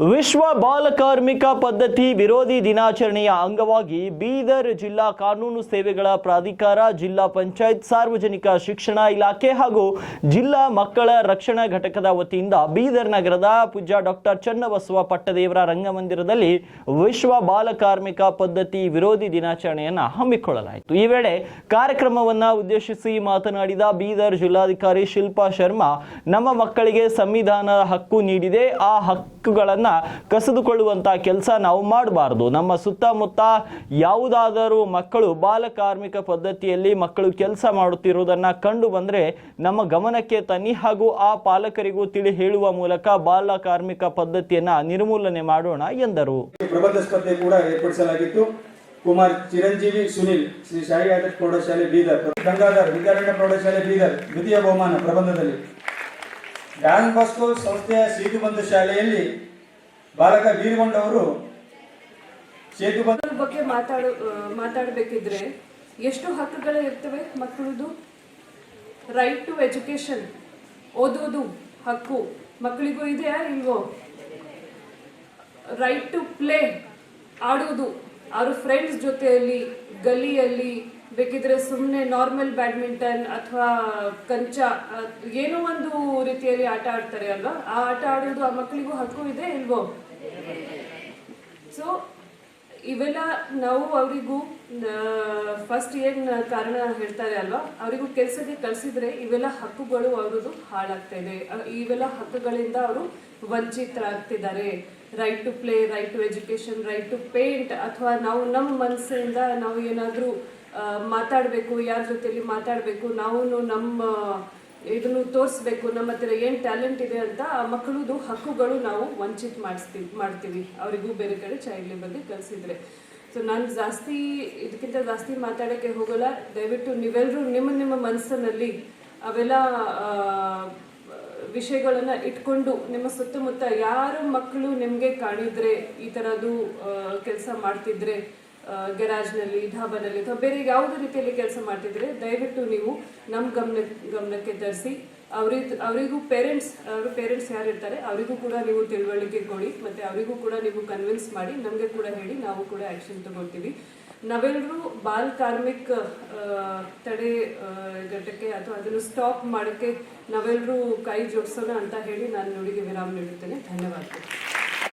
ವಿಶ್ವ ಬಾಲಕಾರ್ಮಿಕ ಪದ್ಧತಿ ವಿರೋಧಿ ದಿನಾಚರಣೆಯ ಅಂಗವಾಗಿ ಬೀದರ್ ಜಿಲ್ಲಾ ಕಾನೂನು ಸೇವೆಗಳ ಪ್ರಾಧಿಕಾರ, ಜಿಲ್ಲಾ ಪಂಚಾಯತ್, ಸಾರ್ವಜನಿಕ ಶಿಕ್ಷಣ ಇಲಾಖೆ ಹಾಗೂ ಜಿಲ್ಲಾ ಮಕ್ಕಳ ರಕ್ಷಣಾ ಘಟಕದ ವತಿಯಿಂದ ಬೀದರ್ ನಗರದ ಪೂಜ್ಯ ಡಾಕ್ಟರ್ ಚನ್ನಬಸವ ಪಟ್ಟದೇವರ ರಂಗಮಂದಿರದಲ್ಲಿ ವಿಶ್ವ ಬಾಲಕಾರ್ಮಿಕ ಪದ್ಧತಿ ವಿರೋಧಿ ದಿನಾಚರಣೆಯನ್ನು ಹಮ್ಮಿಕೊಳ್ಳಲಾಯಿತು. ಈ ವೇಳೆ ಕಾರ್ಯಕ್ರಮವನ್ನ ಉದ್ದೇಶಿಸಿ ಮಾತನಾಡಿದ ಬೀದರ್ ಜಿಲ್ಲಾಧಿಕಾರಿ ಶಿಲ್ಪಾ ಶರ್ಮಾ, ನಮ್ಮ ಮಕ್ಕಳಿಗೆ ಸಂವಿಧಾನ ಹಕ್ಕು ನೀಡಿದೆ, ಆ ಹಕ್ಕುಗಳನ್ನ ಕಸಿದುಕೊಳ್ಳುವಂತ ಕೆಲಸ ನಾವು ಮಾಡಬಾರ್ದು. ನಮ್ಮ ಸುತ್ತಮುತ್ತ ಯಾವುದಾದರೂ ಮಕ್ಕಳು ಬಾಲಕಾರ್ಮಿಕ ಪದ್ಧತಿಯಲ್ಲಿ ಮಕ್ಕಳು ಕೆಲಸ ಮಾಡುತ್ತಿರುವುದನ್ನ ಕಂಡು ಬಂದರೆ ನಮ್ಮ ಗಮನಕ್ಕೆ ತನ್ನಿ ಹಾಗೂ ಆ ಪಾಲಕರಿಗೂ ತಿಳಿ ಹೇಳುವ ಮೂಲಕ ಬಾಲಕಾರ್ಮಿಕ ಪದ್ಧತಿಯನ್ನ ನಿರ್ಮೂಲನೆ ಮಾಡೋಣ ಎಂದರು. ಪ್ರಬಂಧ ಸ್ಪರ್ಧೆ ಕೂಡ ಏರ್ಪಡಿಸಲಾಗಿತ್ತು. ಕುಮಾರ್ ಚಿರಂಜೀವಿ, ಸುನಿಲ್, ಶ್ರೀ ಶಾಹಿ ಆದರ್ಶ ಪ್ರೌಢಶಾಲೆ ಬೀದರ್, ಗಂಗಾಧರ್, ವಿದ್ಯಾರಣ್ಯ ಪ್ರೌಢಶಾಲೆ ಬೀದರ್, ದ್ವಿತೀಯ ಬಹುಮಾನ ಪ್ರಬಂಧದಲ್ಲಿ. ಡಾನ್ ಬಾಸ್ಕೋ ಸಂಸ್ಥೆಯ ಸೇತುಬಂಧ ಶಾಲೆಯಲ್ಲಿ ಬಾಲಕ ವೀರಗೊಂಡವರು ಅವರು ಬಗ್ಗೆ ಮಾತಾಡ ಮಾತಾಡಬೇಕಿದ್ರೆ ಎಷ್ಟು ಹಕ್ಕುಗಳು ಇರ್ತವೆ ಮಕ್ಕಳದು? ರೈಟ್ ಟು ಎಜುಕೇಶನ್ ಓದೋದು ಹಕ್ಕು. ಮಕ್ಕಳಿಗೂ ಇದೆಯಾ ಇಲ್ವೋ? ರೈಟ್ ಟು ಪ್ಲೇ ಆಡೋದು ಅವ್ರ ಫ್ರೆಂಡ್ಸ್ ಜೊತೆಯಲ್ಲಿ, ಗಲ್ಲಿಯಲ್ಲಿ ಬೇಕಿದ್ರೆ ಸುಮ್ಮನೆ ನಾರ್ಮಲ್ ಬ್ಯಾಡ್ಮಿಂಟನ್ ಅಥವಾ ಕಂಚ ಏನೋ ಒಂದು ರೀತಿಯಲ್ಲಿ ಆಟ ಆಡ್ತಾರೆ ಅಲ್ವಾ? ಆ ಆಟ ಆಡೋದು ಆ ಮಕ್ಕಳಿಗೂ ಹಕ್ಕು ಇದೆ ಇಲ್ವೋ? ಸೊ ಇವೆಲ್ಲ ನಾವು ಅವರಿಗೂ ಫಸ್ಟ್ ಏನು ಕಾರಣ ಹೇಳ್ತಾರೆ ಅಲ್ವಾ? ಅವರಿಗೂ ಕೆಲಸಕ್ಕೆ ಕಳಿಸಿದ್ರೆ ಇವೆಲ್ಲ ಹಕ್ಕುಗಳು ಅವ್ರದ್ದು ಹಾಳಾಗ್ತಾ ಇದೆ ಇವೆಲ್ಲ ಹಕ್ಕುಗಳಿಂದ ಅವರು ವಂಚಿತರಾಗ್ತಿದ್ದಾರೆ. Right to play right to education right to paint ಅಥವಾ ನಾವು ನಮ್ಮ ಮನಸ್ಸಿಂದ ನಾವು ಏನಾದರೂ ಮಾತಾಡಬೇಕು, ಯಾರ ಜೊತೆಲಿ ಮಾತಾಡಬೇಕು ನಾವು ನಮ್ಮ, ಇದನ್ನು ತೋರಿಸ್ಬೇಕು, ನಮ್ಮ ಹತ್ರ ಏನು ಟ್ಯಾಲೆಂಟ್ ಇದೆ ಅಂತ ಆ ಮಕ್ಕಳದು ಹಕ್ಕುಗಳು ನಾವು ವಂಚಿತ ಮಾಡಿಸ್ತೀವಿ ಮಾಡ್ತೀವಿ. ಅವರಿಗೂ ಬೇರೆ ಕಡೆ ಚೈಲ್ಡ್ ಲೇಬರ್ಗೆ ಕಲಿಸಿದ್ರೆ ಸೊ ನಾನು ಜಾಸ್ತಿ, ಇದಕ್ಕಿಂತ ಜಾಸ್ತಿ ಮಾತಾಡೋಕ್ಕೆ ಹೋಗಲ್ಲ. ದಯವಿಟ್ಟು ನೀವೆಲ್ಲರೂ ನಿಮ್ಮ ನಿಮ್ಮ ಮನಸ್ಸಿನಲ್ಲಿ ಅವೆಲ್ಲ ವಿಷಯಗಳನ್ನು ಇಟ್ಕೊಂಡು ನಿಮ್ಮ ಸುತ್ತಮುತ್ತ ಯಾರು ಮಕ್ಕಳು ನಿಮಗೆ ಕಾಣಿದ್ರೆ, ಈ ಥರದ್ದು ಕೆಲಸ ಮಾಡ್ತಿದ್ರೆ ಗೆರಾಜ್ನಲ್ಲಿ ಢಾಬಾನಲ್ಲಿ ಅಥವಾ ಬೇರೆ ಯಾವುದೇ ರೀತಿಯಲ್ಲಿ ಕೆಲಸ ಮಾಡ್ತಿದ್ರೆ ದಯವಿಟ್ಟು ನೀವು ನಮ್ಮ ಗಮನ, ಗಮನಕ್ಕೆ ತರಿಸಿ. ಅವ್ರಿಗೆ ಅವರಿಗೂ ಪೇರೆಂಟ್ಸ್ ಅವರು ಪೇರೆಂಟ್ಸ್ ಯಾರು ಇರ್ತಾರೆ ಅವರಿಗೂ ಕೂಡ ನೀವು ತಿಳುವಳಿಕೆ ಕೊಡಿ, ಮತ್ತು ಅವರಿಗೂ ಕೂಡ ನೀವು ಕನ್ವಿನ್ಸ್ ಮಾಡಿ, ನಮಗೆ ಕೂಡ ಹೇಳಿ, ನಾವು ಕೂಡ ಆ್ಯಕ್ಷನ್ ತಗೊಳ್ತೀವಿ. ನಾವೆಲ್ಲರೂ ಬಾಲ್ ಕಾರ್ಮಿಕ್ ತಡೆ ಘಟಕ್ಕೆ ಅಥವಾ ಅದನ್ನು ಸ್ಟಾಪ್ ಮಾಡೋಕ್ಕೆ ನಾವೆಲ್ಲರೂ ಕೈ ಜೋಡಿಸೋಣ ಅಂತ ಹೇಳಿ ನಾನು ನುಡಿಗೆ ವಿರಾಮ ನೀಡುತ್ತೇನೆ. ಧನ್ಯವಾದಗಳು.